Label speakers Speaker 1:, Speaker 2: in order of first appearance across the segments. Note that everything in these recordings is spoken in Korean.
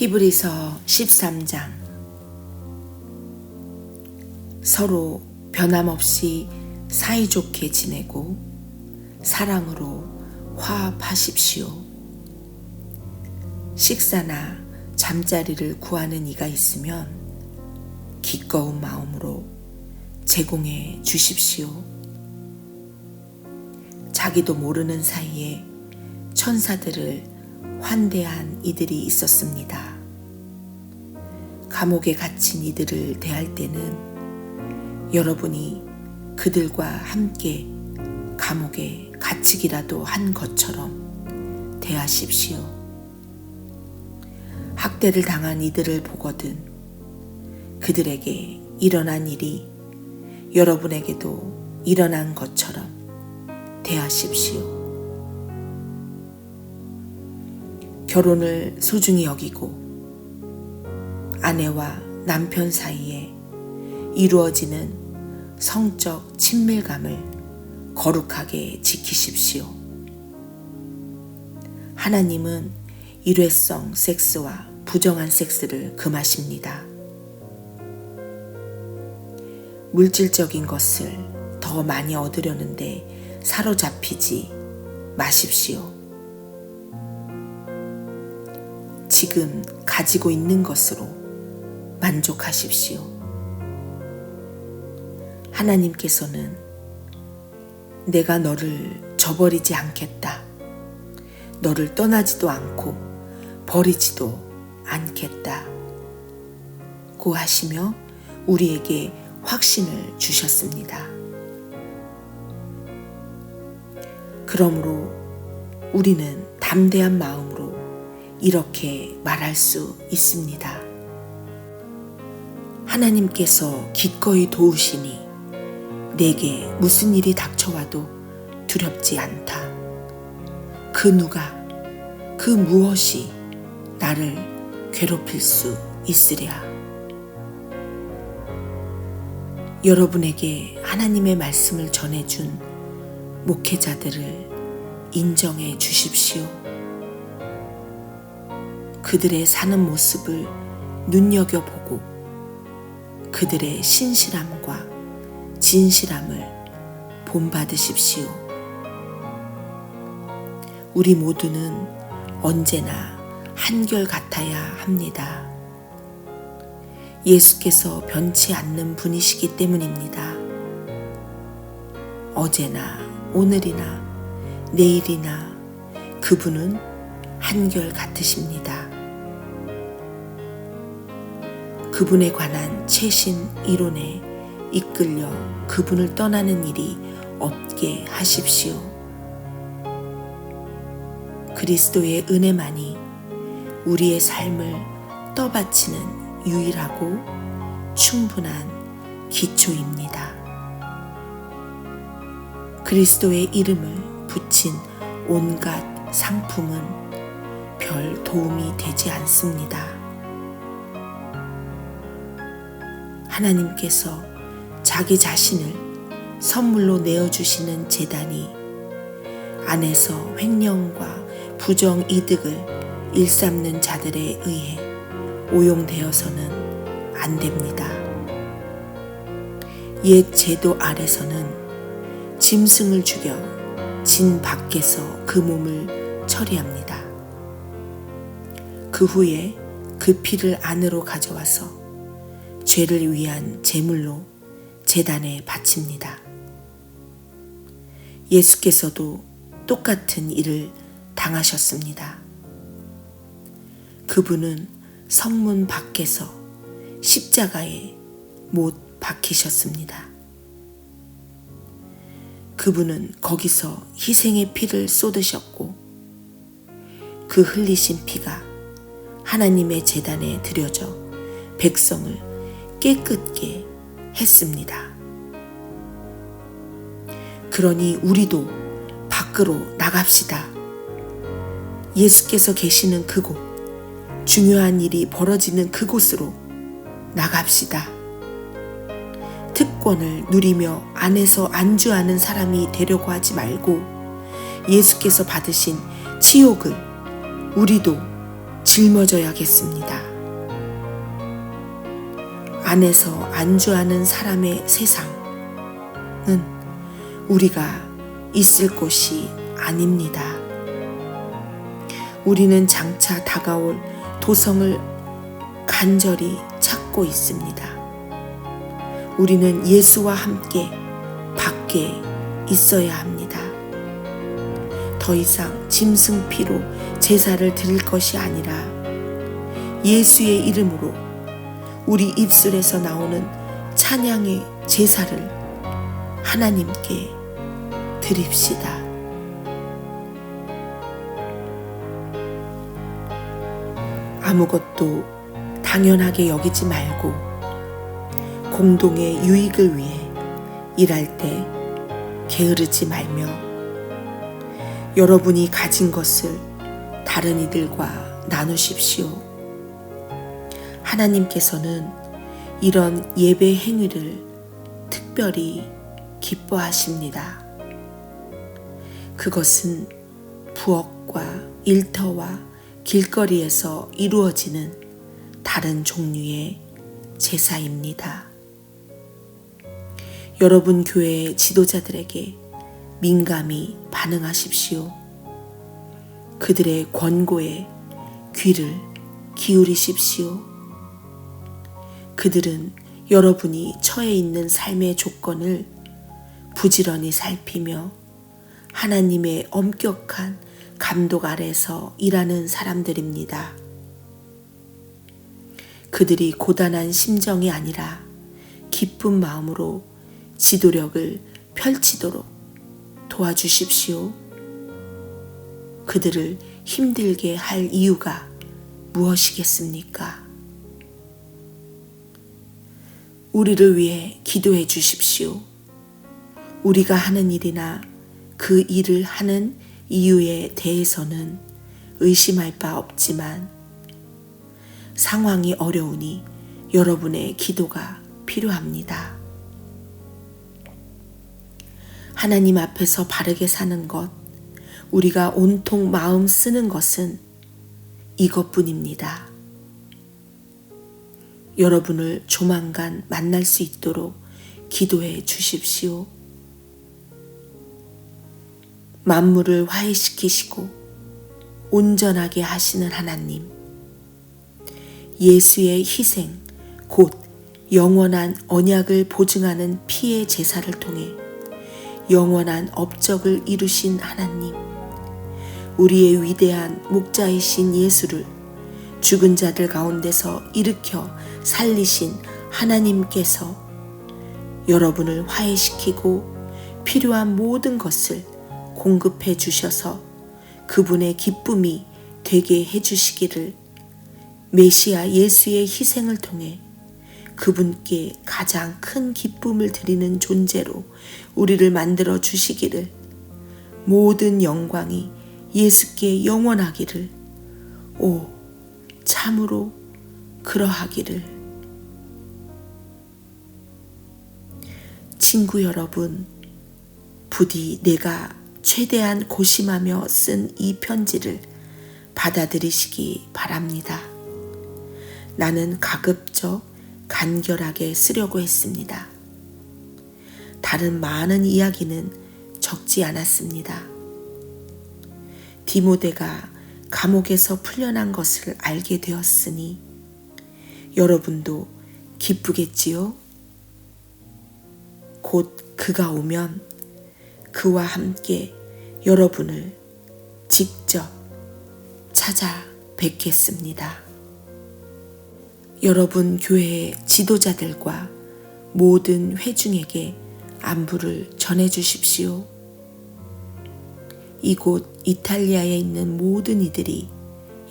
Speaker 1: 히브리서 13장 서로 변함없이 사이좋게 지내고 사랑으로 화합하십시오. 식사나 잠자리를 구하는 이가 있으면 기꺼운 마음으로 제공해 주십시오. 자기도 모르는 사이에 천사들을 환대한 이들이 있었습니다. 감옥에 갇힌 이들을 대할 때는 여러분이 그들과 함께 감옥에 갇히기라도 한 것처럼 대하십시오. 학대를 당한 이들을 보거든 그들에게 일어난 일이 여러분에게도 일어난 것처럼 대하십시오. 결혼을 소중히 여기고 아내와 남편 사이에 이루어지는 성적 친밀감을 거룩하게 지키십시오. 하나님은 일회성 섹스와 부정한 섹스를 금하십니다. 물질적인 것을 더 많이 얻으려는데 사로잡히지 마십시오. 지금 가지고 있는 것으로 만족하십시오. 하나님께서는 내가 너를 저버리지 않겠다. 너를 떠나지도 않고 버리지도 않겠다. 고 하시며 우리에게 확신을 주셨습니다. 그러므로 우리는 담대한 마음으로 이렇게 말할 수 있습니다. 하나님께서 기꺼이 도우시니 내게 무슨 일이 닥쳐와도 두렵지 않다. 그 누가, 그 무엇이 나를 괴롭힐 수 있으랴. 여러분에게 하나님의 말씀을 전해준 목회자들을 인정해 주십시오. 그들의 사는 모습을 눈여겨보고 그들의 신실함과 진실함을 본받으십시오. 우리 모두는 언제나 한결 같아야 합니다. 예수께서 변치 않는 분이시기 때문입니다. 어제나 오늘이나 내일이나 그분은 한결 같으십니다. 그분에 관한 최신 이론에 이끌려 그분을 떠나는 일이 없게 하십시오. 그리스도의 은혜만이 우리의 삶을 떠받치는 유일하고 충분한 기초입니다. 그리스도의 이름을 붙인 온갖 상품은 별 도움이 되지 않습니다. 하나님께서 자기 자신을 선물로 내어주시는 재단이 안에서 횡령과 부정 이득을 일삼는 자들에 의해 오용되어서는 안 됩니다. 옛 제도 아래서는 짐승을 죽여 진 밖에서 그 몸을 처리합니다. 그 후에 그 피를 안으로 가져와서 죄를 위한 제물로 재단에 바칩니다. 예수께서도 똑같은 일을 당하셨습니다. 그분은 성문 밖에서 십자가에 못 박히셨습니다. 그분은 거기서 희생의 피를 쏟으셨고 그 흘리신 피가 하나님의 재단에 드려져 백성을 깨끗게 했습니다. 그러니 우리도 밖으로 나갑시다. 예수께서 계시는 그곳, 중요한 일이 벌어지는 그곳으로 나갑시다. 특권을 누리며 안에서 안주하는 사람이 되려고 하지 말고 예수께서 받으신 치욕을 우리도 짊어져야겠습니다. 안에서 안주하는 사람의 세상은 우리가 있을 곳이 아닙니다. 우리는 장차 다가올 도성을 간절히 찾고 있습니다. 우리는 예수와 함께 밖에 있어야 합니다. 더 이상 짐승피로 제사를 드릴 것이 아니라 예수의 이름으로 우리 입술에서 나오는 찬양의 제사를 하나님께 드립시다. 아무것도 당연하게 여기지 말고 공동의 유익을 위해 일할 때 게으르지 말며 여러분이 가진 것을 다른 이들과 나누십시오. 하나님께서는 이런 예배 행위를 특별히 기뻐하십니다. 그것은 부엌과 일터와 길거리에서 이루어지는 다른 종류의 제사입니다. 여러분 교회의 지도자들에게 민감히 반응하십시오. 그들의 권고에 귀를 기울이십시오. 그들은 여러분이 처해 있는 삶의 조건을 부지런히 살피며 하나님의 엄격한 감독 아래서 일하는 사람들입니다. 그들이 고단한 심정이 아니라 기쁜 마음으로 지도력을 펼치도록 도와주십시오. 그들을 힘들게 할 이유가 무엇이겠습니까? 우리를 위해 기도해 주십시오. 우리가 하는 일이나 그 일을 하는 이유에 대해서는 의심할 바 없지만 상황이 어려우니 여러분의 기도가 필요합니다. 하나님 앞에서 바르게 사는 것, 우리가 온통 마음 쓰는 것은 이것뿐입니다. 여러분을 조만간 만날 수 있도록 기도해 주십시오. 만물을 화해시키시고 온전하게 하시는 하나님. 예수의 희생, 곧 영원한 언약을 보증하는 피의 제사를 통해 영원한 업적을 이루신 하나님. 우리의 위대한 목자이신 예수를 죽은 자들 가운데서 일으켜 살리신 하나님께서 여러분을 화해시키고 필요한 모든 것을 공급해 주셔서 그분의 기쁨이 되게 해 주시기를 메시아 예수의 희생을 통해 그분께 가장 큰 기쁨을 드리는 존재로 우리를 만들어 주시기를 모든 영광이 예수께 영원하기를. 오 참으로 그러하기를 친구 여러분 부디 내가 최대한 고심하며 쓴 이 편지를 받아들이시기 바랍니다. 나는 가급적 간결하게 쓰려고 했습니다. 다른 많은 이야기는 적지 않았습니다. 디모데가 감옥에서 풀려난 것을 알게 되었으니 여러분도 기쁘겠지요? 곧 그가 오면 그와 함께 여러분을 직접 찾아뵙겠습니다. 여러분 교회의 지도자들과 모든 회중에게 안부를 전해 주십시오. 이곳 이탈리아에 있는 모든 이들이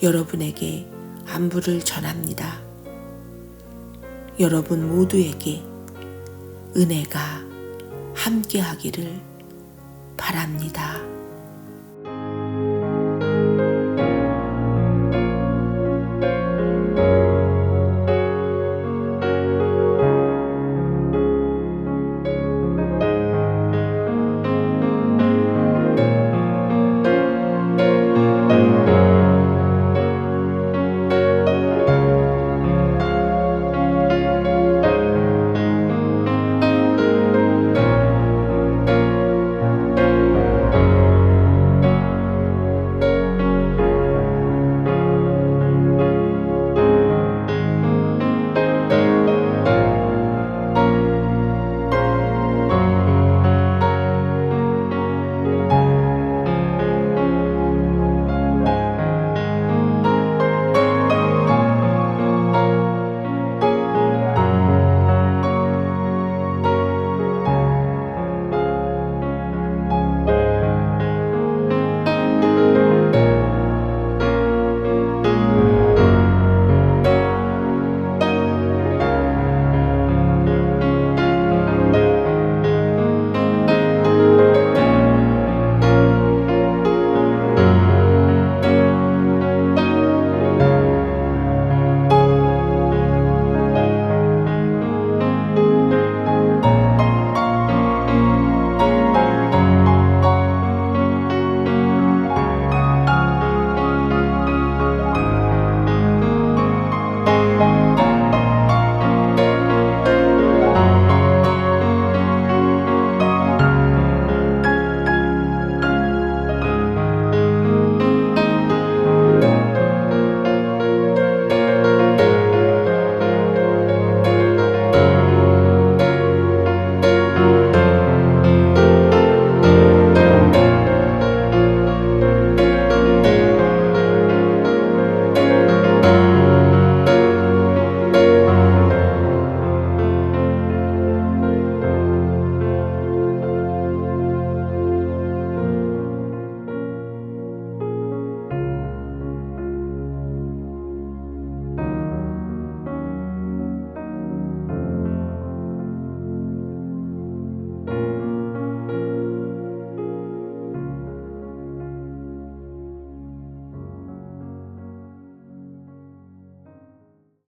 Speaker 1: 여러분에게 안부를 전합니다. 여러분 모두에게 은혜가 함께하기를 바랍니다.